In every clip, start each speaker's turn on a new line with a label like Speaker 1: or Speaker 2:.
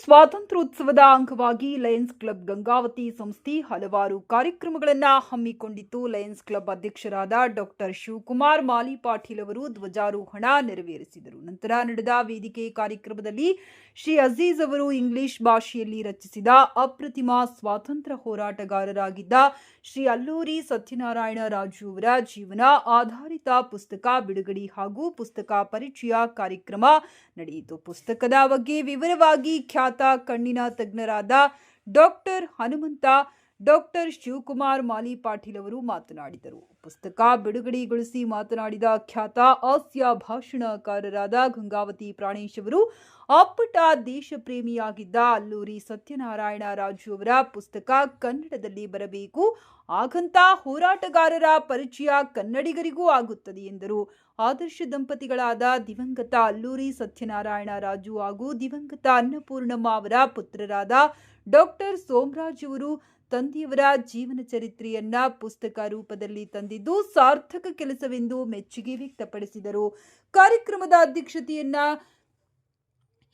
Speaker 1: ಸ್ವಾತಂತ್ರ್ಯೋತ್ಸವದ ಅಂಗವಾಗಿ Lions club Gangavathi ಸಂಸ್ಥೆ ಹಲವಾರು ಕಾರ್ಯಕ್ರಮಗಳನ್ನು ಹಮ್ಮಿಕೊಂಡಿತ್ತು. ಲಯನ್ಸ್ ಕ್ಲಬ್ ಅಧ್ಯಕ್ಷರಾದ ಡಾಕ್ಟರ್ ಶಿವಕುಮಾರ್ ಮಾಲಿ ಪಾಟೀಲ್ ಅವರು ಧ್ವಜಾರೋಹಣ ನೆರವೇರಿಸಿದರು. ನಂತರ ನಡೆದ ವೇದಿಕೆ ಕಾರ್ಯಕ್ರಮದಲ್ಲಿ ಶ್ರೀ ಅಜೀಜ್ ಅವರು ಇಂಗ್ಲಿಷ್ ಭಾಷೆಯಲ್ಲಿ ರಚಿಸಿದ ಅಪ್ರತಿಮ ಸ್ವಾತಂತ್ರ್ಯ ಹೋರಾಟಗಾರರಾಗಿದ್ದ ಶ್ರೀ ಅಲ್ಲೂರಿ ಸತ್ಯನಾರಾಯಣ ರಾಜು ಅವರ ಜೀವನ ಆಧಾರಿತ ಪುಸ್ತಕ ಬಿಡುಗಡೆ ಹಾಗೂ ಪುಸ್ತಕ ಪರಿಚಯ ಕಾರ್ಯಕ್ರಮ ನಡೆಯಿತು. ಪುಸ್ತಕದ ಬಗ್ಗೆ ವಿವರವಾಗಿ ಖ್ಯಾತ ಕಣ್ಣಿನ ತಜ್ಞರಾದ ಡಾಕ್ಟರ್ ಹನುಮಂತ ಡಾಕ್ಟರ್ ಶಿವಕುಮಾರ್ ಮಾಲಿ ಪಾಟೀಲ್ ಅವರು ಮಾತನಾಡಿದರು. ಪುಸ್ತಕ ಬಿಡುಗಡೆಗೊಳಿಸಿ ಮಾತನಾಡಿದ ಖ್ಯಾತ ಹಾಸ್ಯ ಭಾಷಣಕಾರರಾದ ಗಂಗಾವತಿ ಪ್ರಾಣೇಶ್ ಅವರು, ಅಪ್ಪಟ ದೇಶ ಪ್ರೇಮಿಯಾಗಿದ್ದ ಅಲ್ಲೂರಿ ಸತ್ಯನಾರಾಯಣ ರಾಜು ಅವರ ಪುಸ್ತಕ ಕನ್ನಡದಲ್ಲಿ ಬರಬೇಕು. ಹಾಗಂತ ಹೋರಾಟಗಾರರ ಪರಿಚಯ ಕನ್ನಡಿಗರಿಗೂ ಆಗುತ್ತದೆ ಎಂದರು. ಆದರ್ಶ ದಂಪತಿಗಳಾದ ದಿವಂಗತ ಅಲ್ಲೂರಿ ಸತ್ಯನಾರಾಯಣ ರಾಜು ಹಾಗೂ ದಿವಂಗತ ಅನ್ನಪೂರ್ಣಮ್ಮ ಅವರ ಪುತ್ರರಾದ ಡಾಕ್ಟರ್ ಸೋಮರಾಜ್ ಅವರು ತಂದೆಯವರ ಜೀವನ ಚರಿತ್ರೆಯನ್ನ ಪುಸ್ತಕ ರೂಪದಲ್ಲಿ ತಂದಿದ್ದು ಸಾರ್ಥಕ ಕೆಲಸವೆಂದು ಮೆಚ್ಚುಗೆ ವ್ಯಕ್ತಪಡಿಸಿದರು. ಕಾರ್ಯಕ್ರಮದ ಅಧ್ಯಕ್ಷತೆಯನ್ನ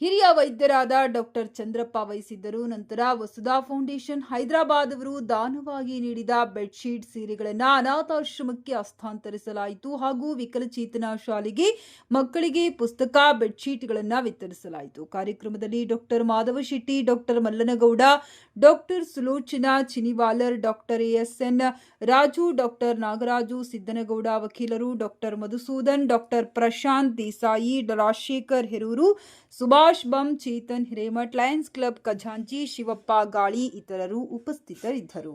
Speaker 1: ಹಿರಿಯ ವೈದ್ಯರಾದ ಡಾಕ್ಟರ್ ಚಂದ್ರಪ್ಪ ವಹಿಸಿದ್ದರು. ನಂತರ ವಸುಧಾ ಫೌಂಡೇಶನ್ ಹೈದರಾಬಾದ್ ಅವರು ದಾನವಾಗಿ ನೀಡಿದ ಬೆಡ್ಶೀಟ್ ಸೀರೆಗಳನ್ನು ಅನಾಥಾಶ್ರಮಕ್ಕೆ ಹಸ್ತಾಂತರಿಸಲಾಯಿತು ಹಾಗೂ ವಿಕಲಚೇತನ ಶಾಲೆಗೆ ಮಕ್ಕಳಿಗೆ ಪುಸ್ತಕ, ಬೆಡ್ಶೀಟ್ಗಳನ್ನು ವಿತರಿಸಲಾಯಿತು. ಕಾರ್ಯಕ್ರಮದಲ್ಲಿ doctor Madhava Shetty, doctor Mallanagouda, doctor Sulochana Chiniwalar, doctor S N Raju, doctor Nagaraju Siddanagouda ವಕೀಲರು, ಡಾಕ್ಟರ್ ಮಧುಸೂದನ್, ಡಾಕ್ಟರ್ ಪ್ರಶಾಂತ್ ದೇಸಾಯಿ ರಾಜಶೇಖರ್ ಹೆರೂರು ಸುಭಾಷ್ ಬಂ ಚೇತನ್ ಹಿರೇಮಠ್ ಲಯನ್ಸ್ ಕ್ಲಬ್ ಖಜಾಂಚಿ ಶಿವಪ್ಪ ಗಾಳಿ ಇತರರು ಉಪಸ್ಥಿತರಿದ್ದರು.